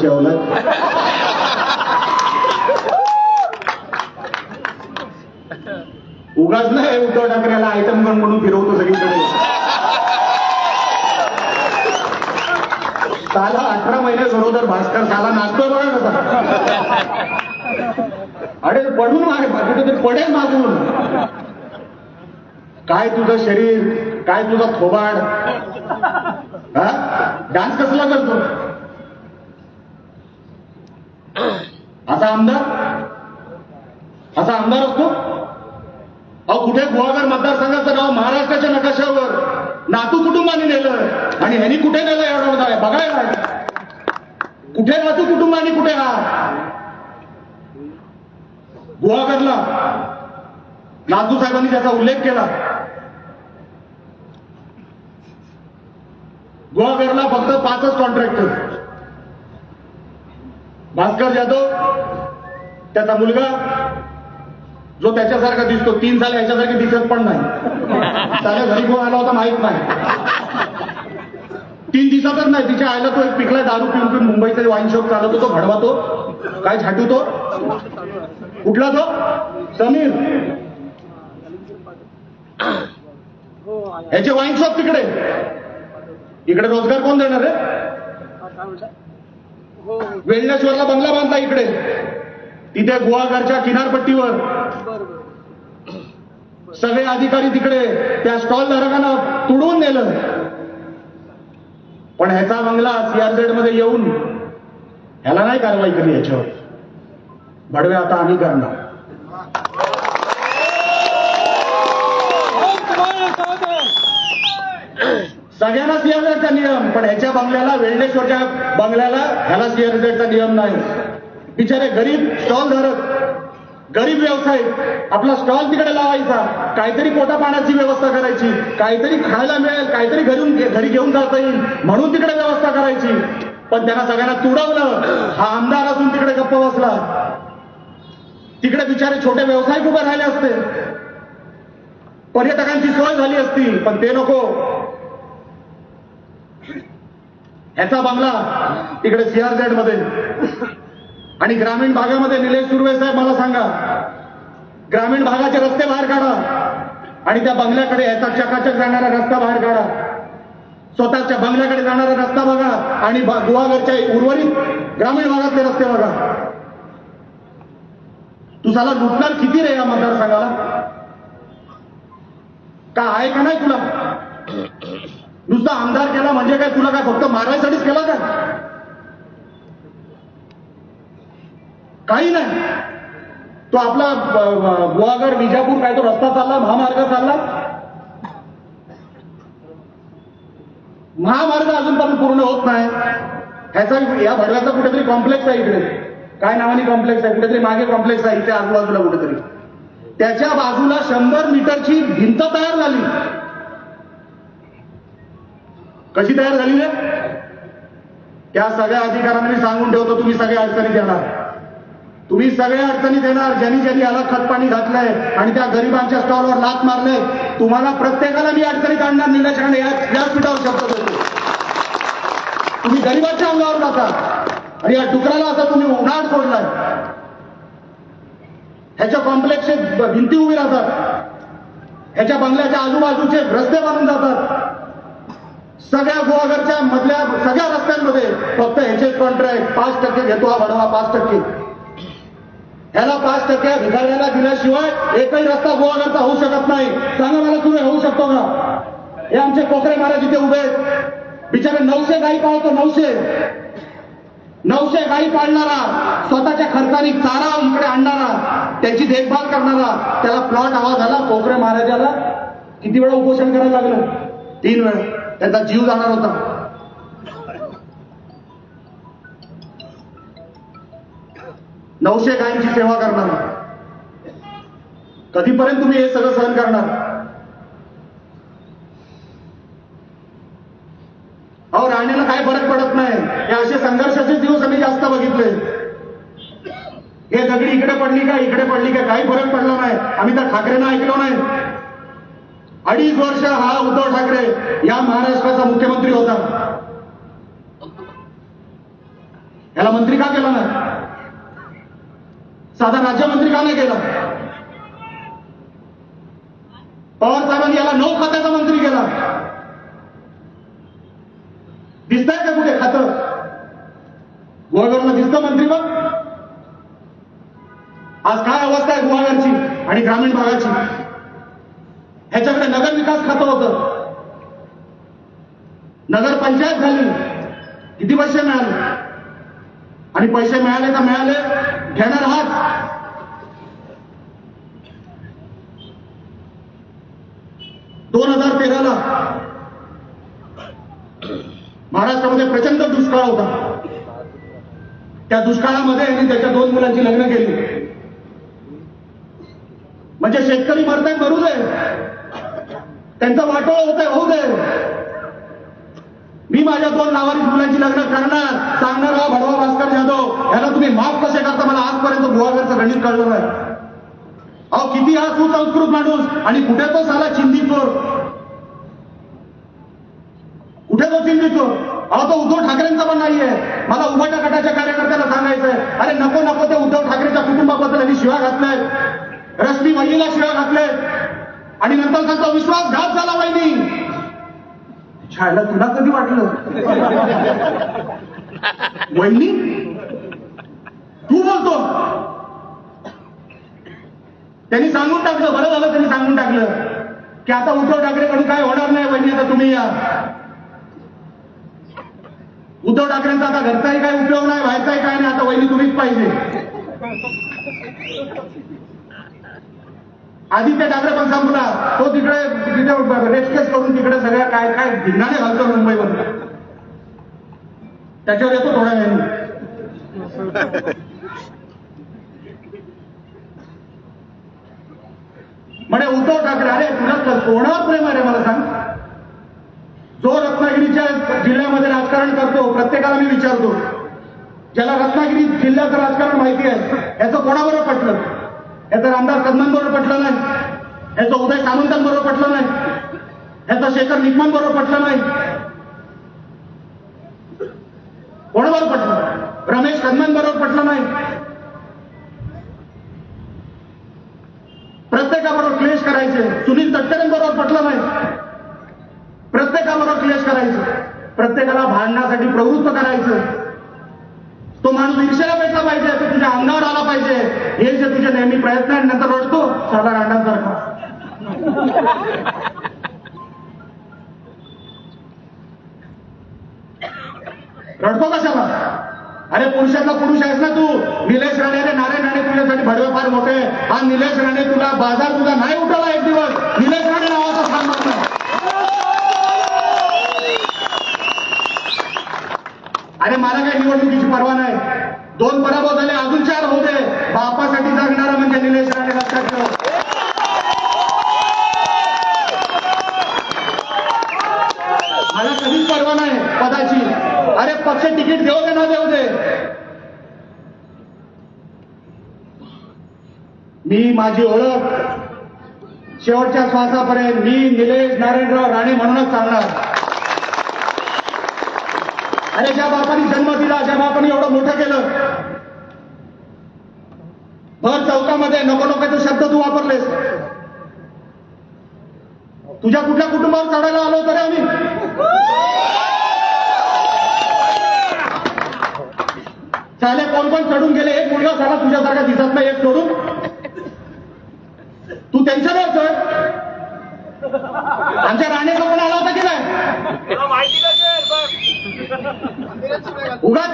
साला उगाच नाही उद्धव ठाकरेला आयटम गण म्हणून फिरवतो सगळीकडे. साला अठरा महिने गरोदर भास्कर साला नाचतोय बघा कसा अरे पडून मागे कुठेतरी पडेल मागून. काय तुझं शरीर? काय तुझा थोबाड? हा? डान्स कसला करतो? असा आमदार? असा आमदार असतो? अहो कुठे गुहागर मतदारसंघाचं नाव महाराष्ट्राच्या नकाशावर? नातू कुटुंबाने नेलं. आणि ह्यांनी कुठे नेलं एवढं बघा बघायला कुठे नातू कुटुंबाने कुठे हा? गुहागरला. नातू साहेबांनी त्याचा उल्लेख केला. गुहागरला फक्त पाचच कॉन्ट्रॅक्टर भास्कर जाधव त्याचा मुलगा जो त्याच्यासारखा दिसतो. तीन साल याच्यासारखे दिसत पण नाही. साऱ्या घरी कोण आला होता माहीत नाही. तीन दिवसातच नाही. तिच्या आयला तो एक पिकला दारू पिऊन पिऊन मुंबईचा वाईन शॉप चालत होतो भडवा तो काय झाटू तो कुठला तो? समीर. ह्याचे वाईन शॉप तिकडे. इकडे रोजगार कोण देणार रे? वेल्नेश्वरला बंगला बांधला इकडे. तिथे गोवाघरच्या किनारपट्टीवर. सगळे अधिकारी तिकडे त्या स्टॉल धारकांना तुडवून नेलं. पण ह्याचा बंगला सीआरझेडमध्ये येऊन ह्याला नाही कारवाई केली याच्यावर. भडवे आता आम्ही करणार. सगळ्यांना सीआरझेडचा नियम पण ह्याच्या बंगल्याला वेल्डेश्वरच्या बंगल्याला ह्याला सीआरझेडचा नियम नाही. बिचारे गरीब स्टॉल धरत गरीब व्यावसायिक आपला स्टॉल तिकडे लावायचा काहीतरी पोटा पाण्याची व्यवस्था करायची काहीतरी खायला मिळेल काहीतरी घरून घरी घेऊन जाता येईल म्हणून तिकडे व्यवस्था करायची. पण त्यांना सगळ्यांना तुडवलं हा आमदार असून तिकडे गप्प बसला. तिकडे बिचारे छोटे व्यावसायिक उभे राहिले असते. पर्यटकांची सोय झाली असती पण ते नको. ह्याचा बंगला तिकडे सीआरझेडमध्ये. आणि ग्रामीण भागामध्ये निलेश सुर्वे साहेब मला सांगा. ग्रामीण भागाचे रस्ते बाहेर काढा आणि त्या बंगल्याकडे ह्याचा चकाचक जाणारा रस्ता बाहेर काढा. स्वतःच्या बंगल्याकडे जाणारा रस्ता बघा आणि गुहागरच्या उर्वरित ग्रामीण भागातले रस्ते बघा. तू लुटणार किती रे या मतदारसंघाला? का आहे का नाही तुला? नुसता आमदार केला म्हणजे काय? तुला काय फक्त मारायसाठीच केला का काही नाही. तो आपला ब- गुहागर विजापूर काय तो रस्ता चालला महामार्ग चालला. महामार्ग अजूनपर्यंत पूर्ण होत नाही. ह्याचा या भडव्याचा कुठेतरी कॉम्प्लेक्स आहे इकडे. काय नावाने कॉम्प्लेक्स आहे? कुठेतरी मागे कॉम्प्लेक्स आहे. इथे आजूबाजूला कुठेतरी. त्याच्या बाजूला शंभर मीटरची भिंत तयार झाली. कशी तयार झाली रे? त्या सगळ्या अधिकाऱ्यांना मी सांगून ठेवतो तुम्ही सगळ्या अडचणीत येणार. तुम्ही सगळ्या अडचणीत येणार ज्यांनी ज्यांनी याला खतपाणी घातलंय आणि त्या गरिबांच्या स्टॉलवर लात मारले तुम्हाला प्रत्येकाला मी अडचणीत आणणार निलेशकडे या व्यासपीठावर शब्द देतो. तुम्ही गरिबांच्या अंगावर जाता आणि या डुकराला असं तुम्ही उन्हाळ सोडलाय. ह्याच्या कॉम्प्लेक्सचे भिंती उभी राहतात. ह्याच्या बंगल्याच्या आजूबाजूचे रस्ते बांधून जातात. सगळ्या गोवागरच्या मधल्या सगळ्या रस्त्यांमध्ये फक्त ह्याचे कॉन्ट्रॅक्ट पाच टक्के घेतो हा भडवा पाच टक्के. याला पाच टक्के भिकाऱ्याला दिल्याशिवाय एकही रस्ता गोवागरचा होऊ शकत नाही. सांगा मला तुम्ही होऊ शकतो का? हे आमचे कोकरे महाराज इथे उभे आहेत. बिचारे नऊशे गाई पाळतो नऊशे. नऊशे गाई पाळणारा स्वतःच्या खर्चाने चारा इकडे आणणारा त्याची देखभाल करणारा त्याला प्लॉट हवा झाला. कोकरे महाराजाला किती वेळा उपोषण करायला लागलं? तीन वेळा. त्यांचा जीव जाणार होता. नऊशे गायींची सेवा करणार. कधीपर्यंत तुम्ही हे सगळं सहन करणार? अहो राणीला काय फरक पडत नाही. हे असे संघर्षाचे दिवस आम्ही जास्त बघितले. हे दगडी इकडे पडली का इकडे पडली का काही फरक पडला नाही. आम्ही त्या ठाकरेंना ऐकलो नाही. अडीच वर्ष हा उद्धव ठाकरे या महाराष्ट्राचा मुख्यमंत्री होता. याला मंत्री का केला नाही? साधा राज्यमंत्री का नाही केला? पवार साहेबांनी याला नऊ खात्याचा मंत्री केला. दिसतंय का कुठे खातं? गुहागरला दिसतं मंत्री मग आज काय अवस्था आहे गुहागरची आणि ग्रामीण भागाची? विकास खातं होतं. नगरपंचायत झाली. किती पैसे मिळाले? आणि पैसे मिळाले तर मिळाले. घेणार आहात. दोन हजार तेराला महाराष्ट्रामध्ये प्रचंड दुष्काळ होता. त्या दुष्काळामध्ये यांनी त्याच्या दोन मुलांची लग्न केली. म्हणजे शेतकरी मरताय मरू दे त्यांचं वाटोळ होतंय होऊ दे मी माझ्या दोन नावारी मुलांची लग्न करणार सांगणार हा भडवा भास्कर जाधव याला तुम्ही माफ कसे करता? मला आजपर्यंत गुहागरचं गणित कळलं नाही. अहो किती हा सुसंस्कृत माणूस आणि कुठे तो साला चिंदी चोर कुठे तो चिंदी चोर अहो तो उद्धव ठाकरेंचा पण नाहीये. मला उभाटा गटाच्या कार्यकर्त्याला सांगायचंय. अरे नको नको ते उद्धव ठाकरेच्या कुटुंबाबद्दल आम्ही शिवा घातलाय रश्मी वहिनीला शिवा घातल्यात. आणि नंतर त्यांचा विश्वासघात झाला वहिनी. छायला तुला कधी वाटलं? वहिनी तू बोलतो. त्यांनी सांगून टाकलं बरं झालं त्यांनी सांगून टाकलं. की आता उद्धव ठाकरेकडून काय होणार नाही वहिनी आता तुम्ही या. उद्धव ठाकरेंचा आता घरचाही काही उपयोग नाही व्हायचाही काय नाही आता वहिनी तुम्हीच पाहिजे. आदित्य ठाकरे पण संपला तो तिकडे तिथे रेस्केस करून तिकडे सगळ्या काय काय धिंगाणे घालतो मुंबईवर त्याच्यावर येतो थोड्या वेळाने. म्हणे उद्धव ठाकरे अरे तुला कोणा कोणावर प्रेम आहे मला सांग? जो रत्नागिरीच्या जिल्ह्यामध्ये राजकारण करतो प्रत्येकाला मी विचारतो ज्याला रत्नागिरी जिल्ह्याचं राजकारण माहिती आहे याचं कोणाबरोबर पटलं? याचा रामदास कदमांबरोबर पटलं नाही. याचं उदय सामंतांबरोबर पटलं नाही. याचा शेखर निकमांबरोबर पटलं नाही. कोणाबरोबर पटलं रमेश कदमांबरोबर पटलं नाही. प्रत्येकाबरोबर क्लेश करायचे. सुनील तटकरेंबरोबर पटलं नाही. प्रत्येकाबरोबर क्लेश करायचं. प्रत्येकाला भांडण्यासाठी प्रवृत्त करायचं. तो माणूस ईर्षेला पैसा पाहिजे तो तुझ्या अंगावर आला पाहिजे. हे जे तुझे नेहमी प्रयत्न आहे नंतर रडतो साधा रांडांसारखा. रडतो कशाला? अरे पुरुषातला पुरुष आहेस ना तू. निलेश राणे रे नारायण राणे तुझ्यासाठी भडवे फार मोठे. हा निलेश राणे तुला बाजार तुझा नाही उठवला एक दिवस. निलेश राणे नावाचा सांगणार नाही अरे मला काही निवडणुकीची परवा नाही. दोन पराभव झाले अजून चार होते बापासाठी जगणारा म्हणजे निलेश राणे लक्षात ठेव. मला कधीच परवा नाही पदाची अरे पक्ष तिकीट देऊ दे ना देऊ दे. मी माझी ओळख शेवटच्या श्वासापर्यंत मी निलेश नारायणराव राणे म्हणूनच सांगणार. अरे ज्या बापाने जन्म दिला ज्या बापाने एवढं मोठं केलं भर चौकामध्ये नको नकोचे शब्द तू वापरलेस. तुझ्या कुठल्या कुटुंबावर चढायला आलो होतो रे आम्ही? चाले कोण कोण चढून गेले? एक मुलगा झाला तुझ्यासारखा दिसत नाही एक सोडून तू त्यांच्यावर चढ. आमच्या राणेचा पण आला होता की नाही? उगाच.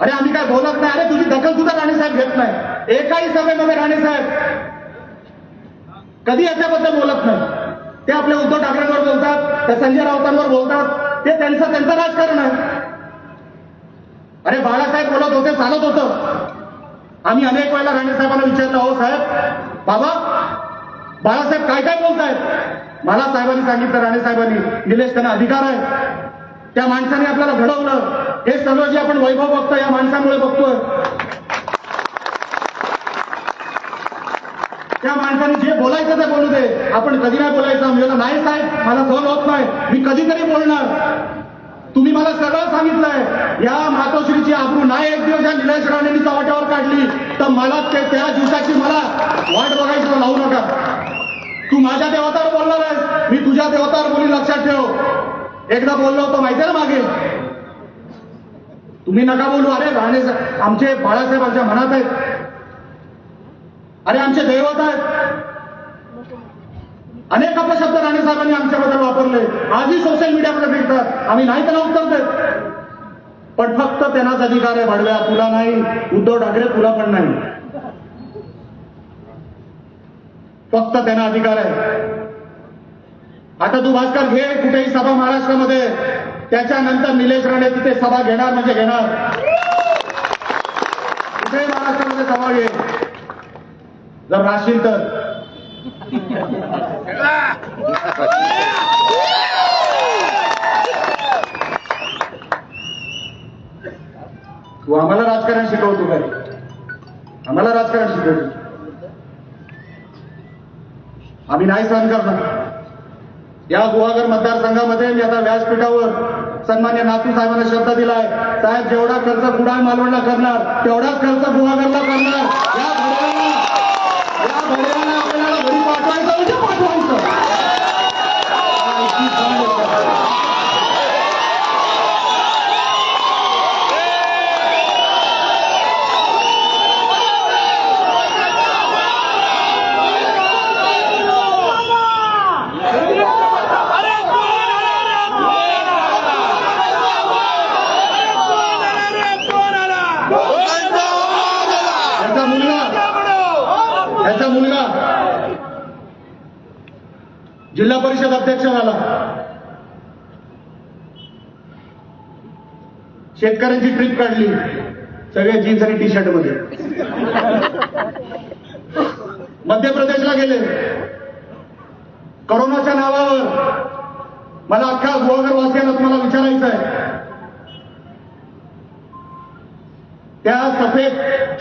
अरे आम्ही काय बोलत नाही. अरे तुझी दखल सुद्धा राणेसाहेब घेत नाही. एकाही सभेमध्ये राणेसाहेब कधी याच्याबद्दल बोलत नाही. ते आपल्या उद्धव ठाकरेंवर बोलतात त्या संजय राऊतांवर बोलतात. ते त्यांचं त्यांचं राजकारण आहे. अरे बाळासाहेब बोलत होते चालत होत. आम्ही अनेक वेळेला राणेसाहेबांना विचारलं हो साहेब बाबा बाळासाहेब काय काय बोलतायत? मला साहेबांनी सांगितलं राणे साहेबांनी निलेश त्यांना अधिकार आहे. त्या माणसाने आपल्याला घडवलं. हे सर्व जे आपण वैभव बघतो या माणसामुळे बघतोय. त्या माणसाने जे बोलायचं ते बोलू दे. आपण कधी नाही बोलायचं. म्हणजे नाही साहेब मला सहन होत नाही. मी कधीतरी बोलणार. तुम्ही मला सगळं सांगितलंय. या मातोश्रीची आबरू नाही एक दिवस या निलेश राणेंनी चव्हाट्यावर काढली. तर मला ते त्या दिवसाची मला वाट बघायचं लावू नका. तू माझ्या देवतावर बोलणार आहेस. मी तुझ्या देवतावर बोली लक्षात ठेव. एकदा बोललो होतो माहितीये ना मागे? तुम्ही नका बोलू अरे राणे आमचे बाळासाहेब आमच्या मनात आहेत. अरे आमचे दैवत आहेत. अनेक अपशब्द राणे साहेबांनी आमच्याबद्दल वापरले. आजही सोशल मीडियामध्ये भेटतात आम्ही नाही त्याला उत्तर देत. पण फक्त त्यांनाच अधिकार आहे भाडव्या तुला नाही. उद्धव ठाकरे तुला पण नाही. फक्त त्यांना अधिकार आहे. आता तू भास्कर घे कुठेही सभा महाराष्ट्रामध्ये. त्याच्यानंतर निलेश राणे तिथे सभा घेणार म्हणजे घेणार. कुठेही महाराष्ट्रामध्ये सभा घे. जर राहशील तर. तू आम्हाला राजकारण शिकवतो काय आम्हाला राजकारण शिकवतो. आम्ही नाही सहन करणार. या गुहागर मतदारसंघामध्ये मी आता व्यासपीठावर सन्मान्य नातू साहेबांना शब्द दिलाय. साहेब जेवढा खर्च कुडाळ मालवणला करणार तेवढाच खर्च गुहागरला करणार. या भड्याला आपल्याला घरी पाठवायचं म्हणजे पाठवायचं हा, इतकी सहन होतं. अरे कोण आला रे कोण आला रे कोण आला याचा मुलगा याचा मुलगा जिल्हा परिषद अध्यक्ष झाला शेतकऱ्यांची ट्रिप काढली. सगळे जीन्स आणि टी शर्टमध्ये. मध्य प्रदेशला गेले. करोनाच्या नावावर मला अख्खा गुहागर वासियांना तुम्हाला विचारायचं आहे त्या सफेद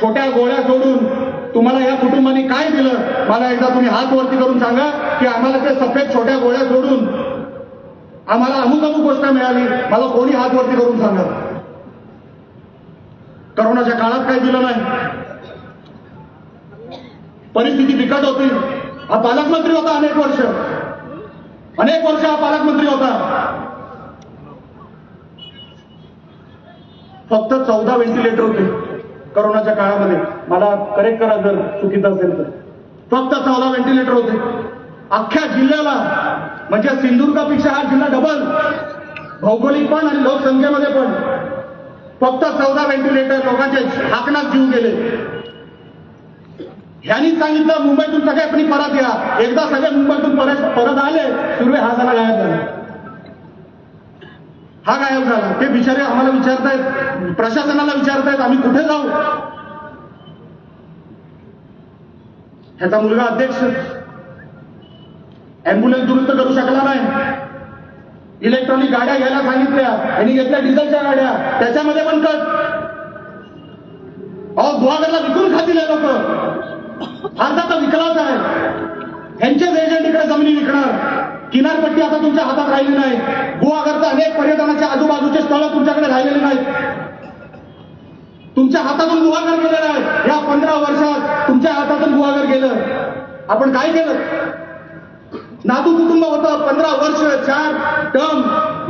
छोट्या गोळ्या सोडून तुम्हाला या कुटुंबाने काय दिलं? मला एकदा तुम्ही हात वरती करून सांगा की आम्हाला ते सफेद छोट्या गोळ्या सोडून आम्हाला अमुक अमुक गोष्ट मिळाली. मला कोणी हात वरती करून सांगा करोनाच्या काळात काही दिलं नाही. परिस्थिती बिकट होती. हा पालकमंत्री होता अनेक वर्ष. अनेक वर्ष हा पालकमंत्री होता. फक्त चौदा व्हेंटिलेटर होते करोनाच्या काळामध्ये. मला करेक्ट करा जर चुकीचं असेल तर. फक्त चौदा व्हेंटिलेटर होते. अख्ख्या जिल्ह्याला म्हणजे सिंधुदुर्गापेक्षा हा जिल्हा डबल भौगोलिक पण आणि लोकसंख्येमध्ये पण. फक्त चौदा व्हेंटिलेटर लोकांचे हाकणात जीव गेले. ह्यांनी सांगितलं मुंबईतून सगळे परत या. एकदा सगळे मुंबईतून परत परत आले सुर्वे हा झाला गायब झाला. हा गायब झाला. ते बिचारे आम्हाला विचारतायत प्रशासनाला विचारतायत आम्ही कुठे जाऊ? ह्याचा मुलगा अध्यक्ष. अँब्युलन्स दुरुस्त करू शकला नाही. इलेक्ट्रॉनिक गाड्या घ्यायला सांगितल्या आणि घेतल्या डिझेलच्या गाड्या. त्याच्यामध्ये पण कट. अहो गुहागरला विकून खातील लोक. अर्धा तर विकलाच आहे. ह्यांचेच एजंट इकडे जमिनी विकणार. किनारपट्टी आता तुमच्या हातात राहिली नाही. गुहागरचा अनेक पर्यटनाच्या आजूबाजूचे स्थळ तुमच्याकडे राहिलेले नाहीत. तुमच्या हातातून गुहागर गेलेला आहे. या पंधरा वर्षात तुमच्या हातातून गुहागर गेलं. आपण काय केलं? नातू कुटुंब होतं पंधरा वर्ष चार टर्म.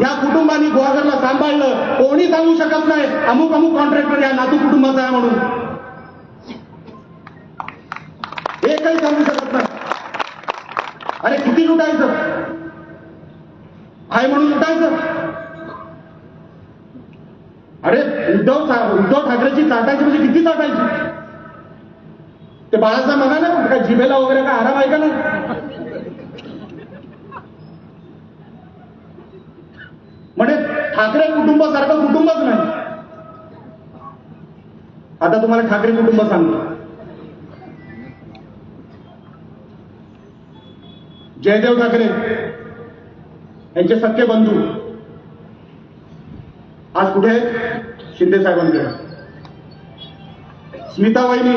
या कुटुंबाने गुहागरला सांभाळलं. कोणी सांगू शकत नाही. अमुक अमुक कॉन्ट्रॅक्टर या नातू कुटुंबाचा आहे म्हणून. एकही सांगू शकत नाही. अरे किती लुटायचं? आहे म्हणून लुटायचं? अरे उद्धव उद्धव ठाकरेची चाटायची म्हणजे किती चाटायची ते बाळाचा मना ना काय जिभेला वगैरे काय आराम आहे का नाही म्हणजे ठाकरे कुटुंबासारखं कुटुंबच नाही. आता तुम्हाला ठाकरे कुटुंब सांगतो. जयदेव ठाकरे यांचे सख्खे बंधू. आज कुठे शिंदे साहेबांकडे. स्मिता वहिनी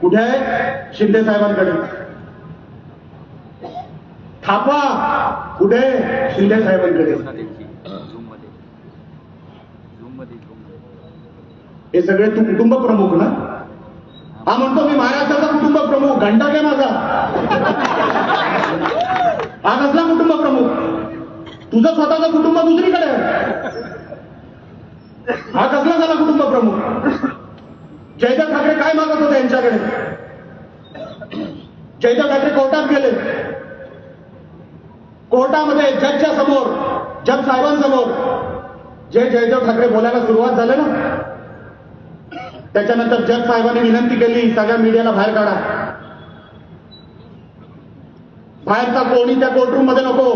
कुठे आहे शिंदे साहेबांकडे. थापा कुठे? आहे? शिंदे साहेबांकडे. हे सगळे तू कुटुंब प्रमुख ना? हा म्हणतो मी महाराष्ट्राचा कुटुंब प्रमुख घंटा घ्या माझा. हा कसला कुटुंब प्रमुख? तुझं स्वतःचं कुटुंब दुसरीकडे हा कसला झाला कुटुंब प्रमुख? जयदेव ठाकरे काय मागत होते यांच्याकडे? जयदेव ठाकरे कोर्टात गेले. कोर्टामध्ये जजच्या समोर जज साहेबांसमोर. जे जयदेव ठाकरे बोलायला सुरुवात झाले ना त्याच्यानंतर जज साहेबांनी विनंती केली सगळ्या मीडियाला बाहेर काढा. बाहेरचा कोणी त्या कोर्टरूममध्ये नको.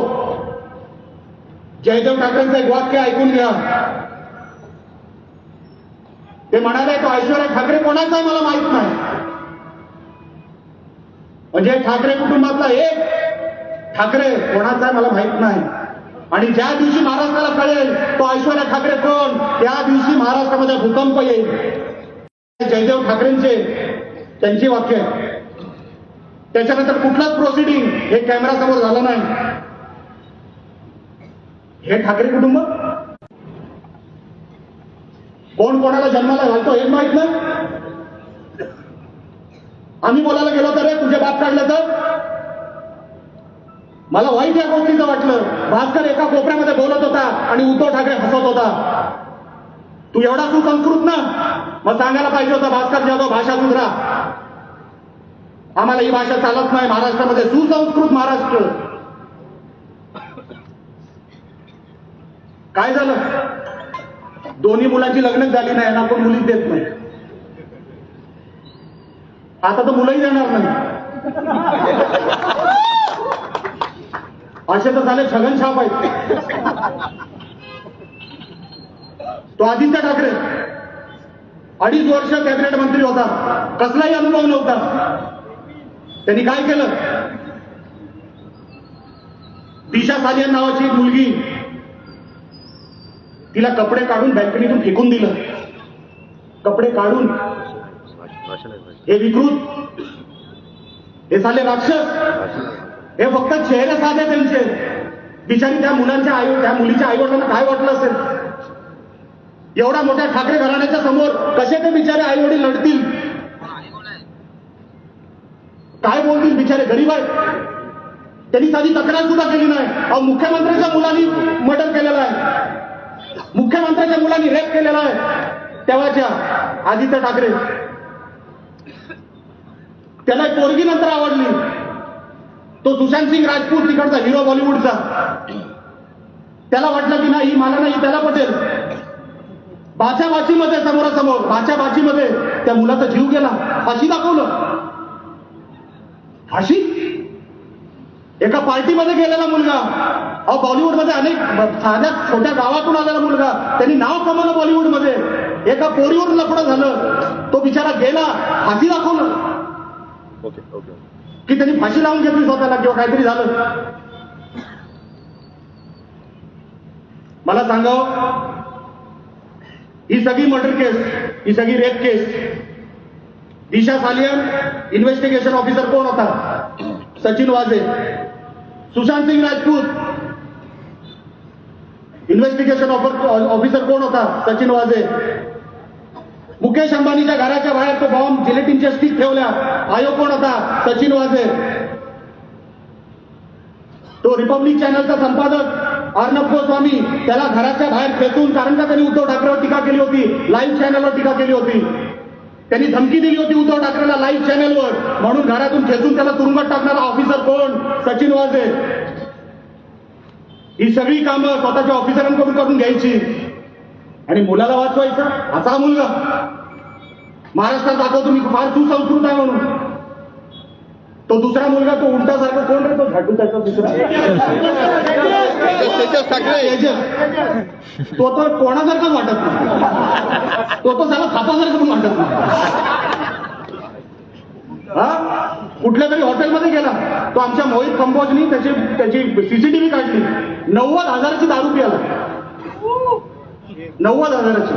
जयदेव ठाकरेंचं एक वाक्य ऐकून घ्या. ते म्हणाले तो ऐश्वर्या ठाकरे कोणाचा आहे मला माहीत नाही. म्हणजे ठाकरे कुटुंबातला एक ठाकरे कोणाचा आहे मला माहीत नाही. आणि ज्या दिवशी महाराष्ट्राला कळेल तो ऐश्वर्या ठाकरे कोण? त्या दिवशी महाराष्ट्रामध्ये भूकंप येईल. जयदेव ठाकरेंचे त्यांची वाक्य त्याच्यानंतर कुठलाच प्रोसिडिंग हे कॅमेरा समोर झालं नाही. हे ठाकरे कुटुंब? कोण कोणाला जन्माला घालतो हे माहीत नाही. आम्ही बोलायला गेलो तर रे तुझे बाप काढलं तर? मला वाईट या गोष्टीचं वाटलं. भास्कर एका कोपऱ्यामध्ये बोलत होता आणि उद्धव ठाकरे हसत होता. तू एवढा सुसंस्कृत ना मग सांगायला पाहिजे होता भास्कर जाधव भाषा सुधरा आम्हाला ही भाषा चालत नाही महाराष्ट्रामध्ये सुसंस्कृत महाराष्ट्र. काय झालं? दोन्ही मुलांची लग्न झाली नाही ना पण मुलीच देत नाही. आता तर मुलंही देणार नाही. असे तर झाले छगन छाप आहेत. तो आदित्य ठाकरे. अडीच वर्ष कॅबिनेट मंत्री होता. कसलाही अनुभव नव्हता. त्यांनी काय केलं? दिशा सालियन नावाची एक मुलगी तिला कपडे काढून बॅल्कनीतून फेकून दिलं. कपडे काढून. हे विकृत. हे साले राक्षस. हे फक्त चेहरे साधे त्यांचे. बिचारी त्या मुलांच्या आई त्या मुलीच्या आईवडिलांना काय वाटलं असेल? एवढ्या मोठ्या ठाकरे घराण्याच्या समोर कसे ते बिचारे आई वडील लढतील काय बोलतील बिचारे गरीब आहेत? त्यांनी साधी तक्रार सुद्धा केली नाही. अहो मुख्यमंत्र्यांच्या मुलांनी मर्डर केलेलं आहे. मुख्यमंत्र्यांच्या मुलांनी रेप केलेला आहे. तेव्हाच्या आदित्य ठाकरे. त्याला एक पोरगी नंतर आवडली. तो सुशांत सिंग राजपूत तिकडचा हिरो बॉलिवूडचा त्याला वाटलं की नाही मला नाही त्याला पटेल. बाचीमध्ये समोरासमोर बाचीमध्ये त्या मुलाचा जीव गेला. फाशी दाखवलं. फाशी? एका पार्टीमध्ये गेलेला मुलगा. अहो बॉलिवूडमध्ये अनेक साध्या छोट्या गावातून आलेला मुलगा. त्यांनी नाव कमवलं बॉलिवूडमध्ये. एका पोरीवर लफडं झालं. तो बिचारा गेला. फाशी दाखवलं. Okay okay. की त्यांनी फाशी लावून घेतली स्वतःला किंवा काहीतरी झालं. मला सांगाव ही सगळी मर्डर केस ही सगळी rape case Disha Salian investigation officer कोण होता? सचिन वाजे सुशांत सिंग राजपूत. इन्व्हेस्टिगेशन ऑफिसर कोण होता? सचिन वाजे मुकेश अंबानीच्या घराच्या बाहेर तो बॉम्ब जिलेटिनच्या स्टिक ठेवल्या. आयोग कोण होता? सचिन वाजे तो रिपब्लिक चॅनलचा संपादक. अर्णब गोस्वामी त्याला घराच्या बाहेर फेकून कारण का त्यांनी उद्धव ठाकरेवर टीका केली होती? लाईव्ह चॅनलवर टीका केली होती. त्यांनी धमकी दिली होती उद्धव ठाकरेला लाईव्ह चॅनलवर म्हणून घरातून खेचून त्याला तुरुंगात टाकणारा ऑफिसर कोण? सचिन वाजे ही सगळी कामं स्वतःच्या ऑफिसरांकडून करून घ्यायची. आणि मुलाला वाचवायचा. असा मुलगा. महाराष्ट्रात दाखवतो मी फार सुसंस्कृत आहे म्हणून. तो दुसरा मुलगा तो उलटासारखा कोण रे? तो झाटू त्याचा दुसरा. तो तर कोणासारखाच वाटत नाही. तो तो त्याला सापासारखं पण वाटत नाही. हा? कुठल्या तरी हॉटेलमध्ये गेला. तो आमच्या मोहित कंबोजनी त्याची त्याची सीसीटीव्ही काढली. नव्वद हजाराची दारू प्याला. नव्वद हजाराची.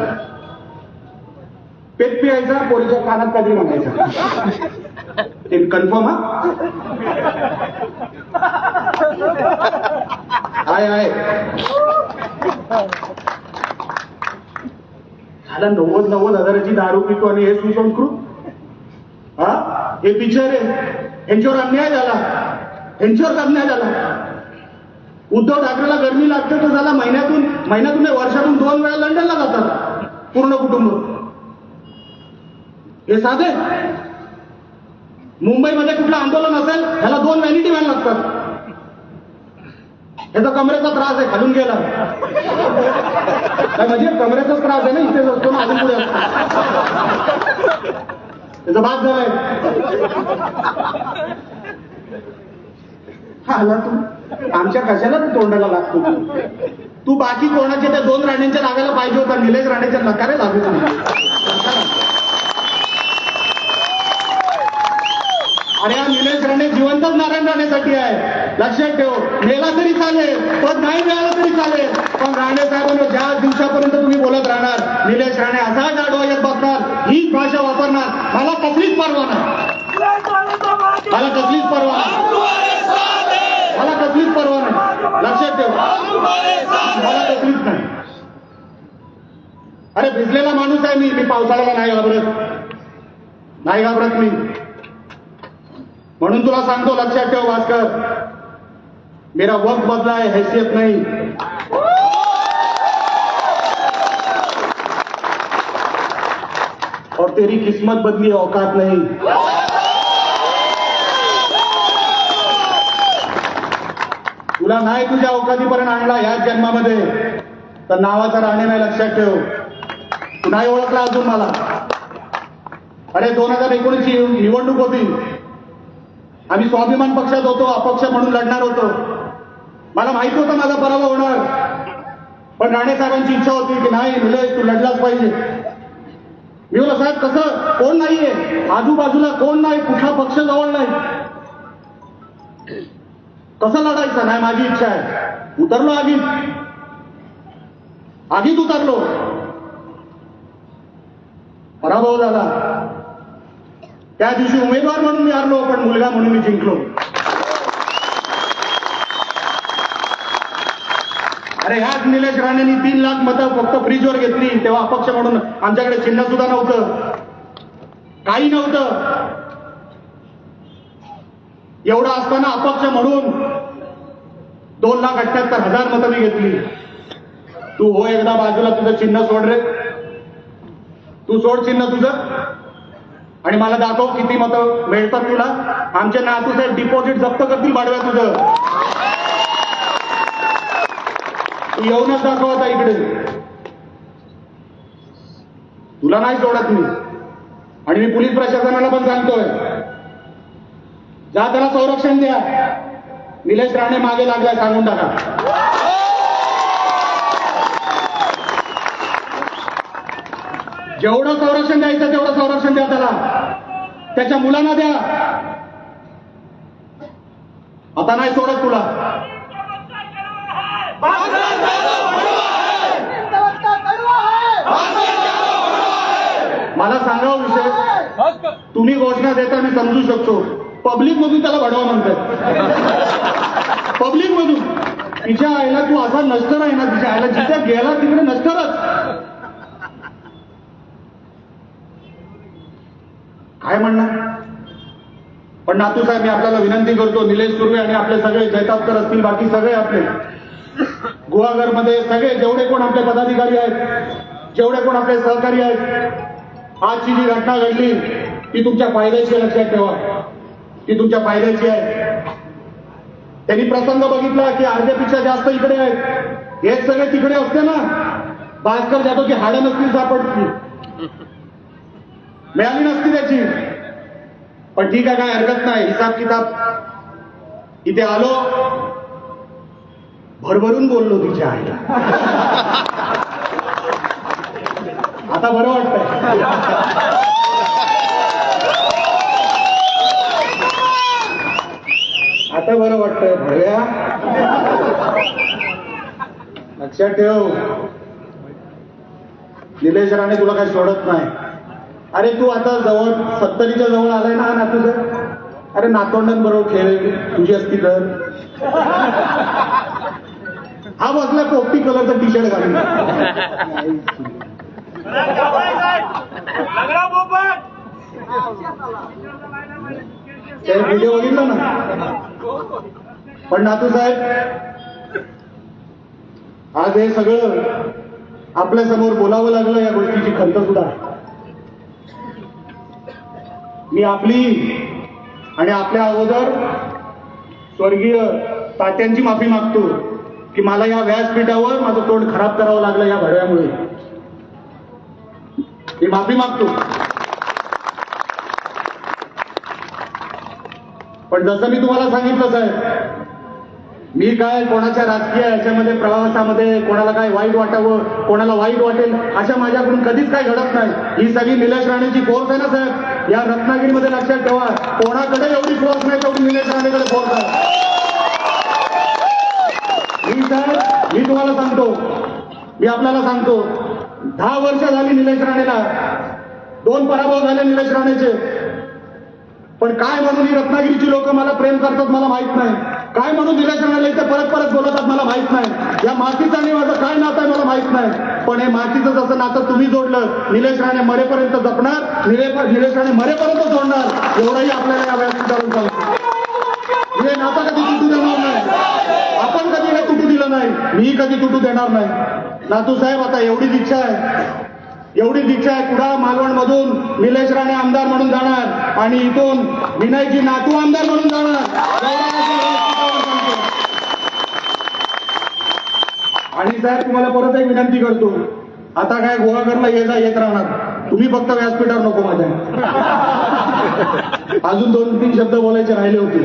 पेट पियायचा पोलीसच्या कानात काहीतरी म्हणायचं. ते कन्फर्म हा? आहे आहे झालं नव्वद नव्वद हजाराची दारू पितो आणि हे सुसंस्कृत हा? हे बिचारे यांच्यावर अन्याय झाला. यांच्यावर अन्याय झाला. उद्धव ठाकरेला गर्मी लागते तर झाला महिन्यातून महिन्यातून वर्षातून दोन वेळा लंडनला जातात. पूर्ण कुटुंब. हे साधे? मुंबईमध्ये कुठलं आंदोलन असेल ह्याला दोन व्हॅनिटी व्हॅन लागतात. याचा कमरेचा त्रास आहे खालून गेला. काय म्हणजे कमरेचा त्रास आहे ना इथे असतो ना अजून पुढे त्याचा बाद झालाय हा आला तू. आमच्या कशाला तू तोंडाला लागतो तू? तू बाकी कोणाच्या त्या दोन राण्यांच्या लागायला पाहिजे होता निलेश राणेच्या नकारे लागू नाही. आणि हा निलेश राणे जिवंतच नारायण राणेसाठी आहे. लक्षात ठेव मेला तरी चालेल पण नाही मिळालं तरी चालेल. पण राणे साहेबांना ज्या दिवसापर्यंत तुम्ही बोलत राहणार निलेश राणे असा गाडवा येत बसणार हीच भाषा वापरणार मला कसलीच परवा मला कसलीच परवा मला कसलीच परवा लक्षात ठेव. मला कसलीच नाही. अरे भिजलेला माणूस आहे मी. मी पावसाळ्याला नाही घाबरत. नाही घाबरत मी. म्हणून तुला सांगतो लक्षात ठेव भास्कर. मेरा वक्त बदला है हैसियत नाही. और तेरी किस्मत बदली औकात नहीं. तुला नाही तुझ्या औकातीपर्यंत आणला याच जन्मामध्ये. तर नावाचा राणे नाही लक्षात ठेव. तू नाही ओळखला अजून मला. अरे दोन हजार एकोणीस ची निवडणूक होती. आम्ही स्वाभिमान पक्षात होतो अपक्ष म्हणून लढणार होतो. मला माहिती होतं माझा पराभव होणार. पण राणे साहेबांची इच्छा होती की नाही मुले तू लढलाच पाहिजे. मी बोला साहेब कसं? कोण नाहीये? आजूबाजूला कोण नाही? कुठला पक्ष जवळ नाही? कसं लढायचं? नाही माझी इच्छा आहे. उतरलो आगीत. आगीत उतरलो. पराभव झाला. त्या दिवशी उमेदवार म्हणून मी हरलो पण मुलगा म्हणून मी जिंकलो. अरे ह्याच निलेश राणेंनी तीन लाख मतं फक्त फ्रीजवर घेतली तेव्हा अपक्ष म्हणून आमच्याकडे चिन्ह सुद्धा नव्हतं. काही नव्हतं. एवढं असताना अपक्ष म्हणून दोन लाख अठ्याहत्तर हजार मतं मी घेतली. तू हो एकदा बाजूला तुझं चिन्ह सोड रे. तू सोड चिन्ह तुझं. आणि मला दाखव किती मतं मिळतात तुला. आमचे नातू साहेब डिपॉझिट जप्त करतील बाडव्या तुझं. येऊनच दाखव आता इकडे. तुला नाही सोडत मी. आणि मी पोलीस प्रशासनाला पण सांगतोय. जा त्याला संरक्षण द्या. निलेश राणे मागे लागलाय सांगून टाका. जेवढं संरक्षण द्यायचं तेवढं संरक्षण द्या त्याला. त्याच्या मुलांना द्या. आता नाही सोडत तुला. मला सांगा विषय तुम्ही घोषणा देता मी समजू शकतो. पब्लिक मधून त्याला भडवा म्हणतात. पब्लिक मधून. तिच्या आईला तू असा नष्टर आहे ना तिच्या आईला जिथे गेला तिकडे नष्टरच काय म्हणणार? पण नातू साहेब मी आपल्याला विनंती करतो निलेश सुर्वे आणि आपले सगळे जैतापकर असतील बाकी सगळे आपले. गुहागरमध्ये सगळे जेवढे कोण आपले पदाधिकारी आहेत जेवढे कोण आपले सहकारी आहेत आजची जी घटना घडली ती तुमच्या फायद्याची लक्षात ठेवा. ती तुमच्या फायद्याची आहे. त्यांनी प्रसंग बघितला की अर्ध्यापेक्षा जास्त इकडे आहेत. हेच सगळे तिकडे असते ना. भास्कर जातो की हाडं नसतील सापडतील. मिळाली नसती त्याची पण ठीक आहे काय हरकत नाही हिसाब किताब। इथे आलो भरभरून बोललो तिच्या आईला आता बरं वाटतंय आता बरं वाटतंय भरव्या लक्षात ठेव। निलेश राणे तुला काही सोडत नाही. अरे तू आता जवळ सत्तरीच्या जवळ आलाय ना ना तुझं अरे नातोंडांबरोबर खेळ तुझी असती तर. हा बसला पोपटी कलरचा टी शर्ट घालून व्हिडिओ बघितला ना? पण नातू साहेब आज हे सगळं आपल्यासमोर बोलावं लागलं या गोष्टीची खंत सुद्धा. मी आपली आणि आपल्या अगोदर स्वर्गीय तात्यांची माफी मागतो की मला या व्यासपीठावर माझं तोंड खराब करावं लागलं या भडव्यामुळे मी माफी मागतो. पण जसं मी तुम्हाला सांगितलं साहेब मी काय कोणाच्या राजकीय याच्यामध्ये प्रवासामध्ये कोणाला काय वाईट वाटावं कोणाला वाईट वाटेल अशा माझ्याकडून कधीच काही घडत नाही. ही सगळी निलेश राणेची फोर्स आहे ना साहेब? या रत्नागिरीमध्ये लक्षात ठेवा. कोणाकडे एवढी फोर्स नाही तेवढी निलेश राणेकडे फोर्स आहे. मी साहेब मी तुम्हाला सांगतो. मी आपल्याला सांगतो. दहा वर्ष झाली निलेश राणेला. दोन पराभव झाले निलेश राणेचे. पण काय म्हणून ही रत्नागिरीची लोक मला प्रेम करतात मला माहीत नाही. काय म्हणून निलेश राणेला इथे परत परत बोलवतात मला माहीत नाही. या मातीचं आणि माझं काय नातं आहे मला माहीत नाही. पण हे मातीचं जसं नातं तुम्ही जोडलं निलेश राणे मरेपर्यंत जपणार निलेश राणे मरेपर्यंत जोडणार एवढंही आपल्याला या व्यासपीठावरून सांगतो हे नातं कधी तुटू देणार नाही. आपण कधी हे तुटू दिलं नाही मी कधी तुटू देणार नाही. नातू साहेब आता एवढीच इच्छा आहे. एवढी दीक्षा आहे कुडा मालवण मधून निलेश राणे आमदार म्हणून जाणार आणि इथून विनयजी नातू आमदार म्हणून जाणार एवढा माझा व्यासपीठावर सांगतो. आणि साहेब तुम्हाला परत एक विनंती करतो. आता काय गोवाघरला ये जा येत राहणार. तुम्ही फक्त व्यासपीठावर नको माझ्या. अजून दोन तीन शब्द बोलायचे राहिले होते.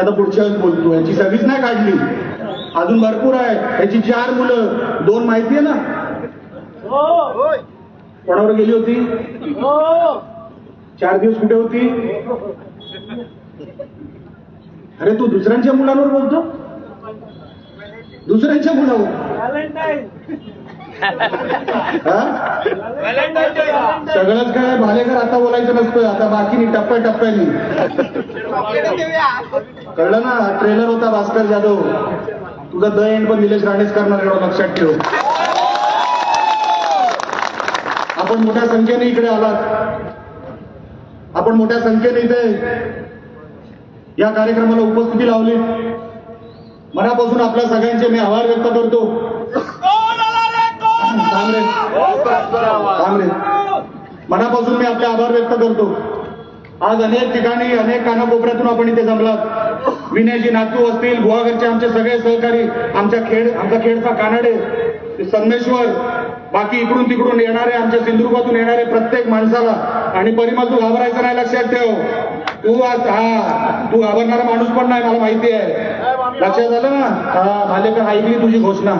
आता पुढच्या वेळेस बोलतो. याची सगळीच नाही काढली. अजून भरपूर आहे याची चार मुलं. दोन माहिती आहे ना? कोणावर गेली होती? चार दिवस कुठे होती? अरे तू दुसऱ्यांच्या मुलांवर बोलतो? दुसऱ्यांच्या मुलावर. हा? सगळंच काय? भालेकर आता बोलायचं नसतं. आता बाकी टप्प्या टप्प्यानी. कळलं ना? ट्रेलर होता भास्कर जाधव. तुझा द एंड पण निलेश राणेच करणार एवढं लक्षात ठेव. आपण मोठ्या संख्येने इकडे आलात. आपण मोठ्या संख्येने इथे या कार्यक्रमाला उपस्थिती लावली. मनापासून आपल्या सगळ्यांचे मी आभार व्यक्त करतो. मनापासून मी आपले आभार व्यक्त करतो. आज अनेक ठिकाणी अनेक कानाकोपऱ्यातून आपण इथे जमलात. विनयजी नातू असतील गुहागरचे आमचे सगळे सहकारी आमच्या खेड आमचा खेडचा कानाडे संगमेश्वर बाकी इकडून तिकडून येणारे आमच्या सिंधुदुर्गातून येणारे प्रत्येक माणसाला आणि परिमल तू घाबरायचं नाही लक्षात ठेव. तू आज हा तू घाबरणारा माणूस पण नाही मला माहिती आहे. लक्षात आलं ना? हा भालेकर ऐकली तुझी घोषणा.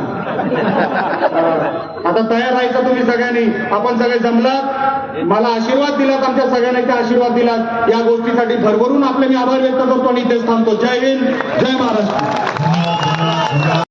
आता तयार राहायचं तुम्ही सगळ्यांनी. आपण सगळे जमलात. मला आशीर्वाद दिलात आमच्या सगळ्यांना इथे आशीर्वाद दिलात. या गोष्टीसाठी भरभरून आपले मी आभार व्यक्त करतो आणि इथेच थांबतो. जय हिंद जय महाराष्ट्र.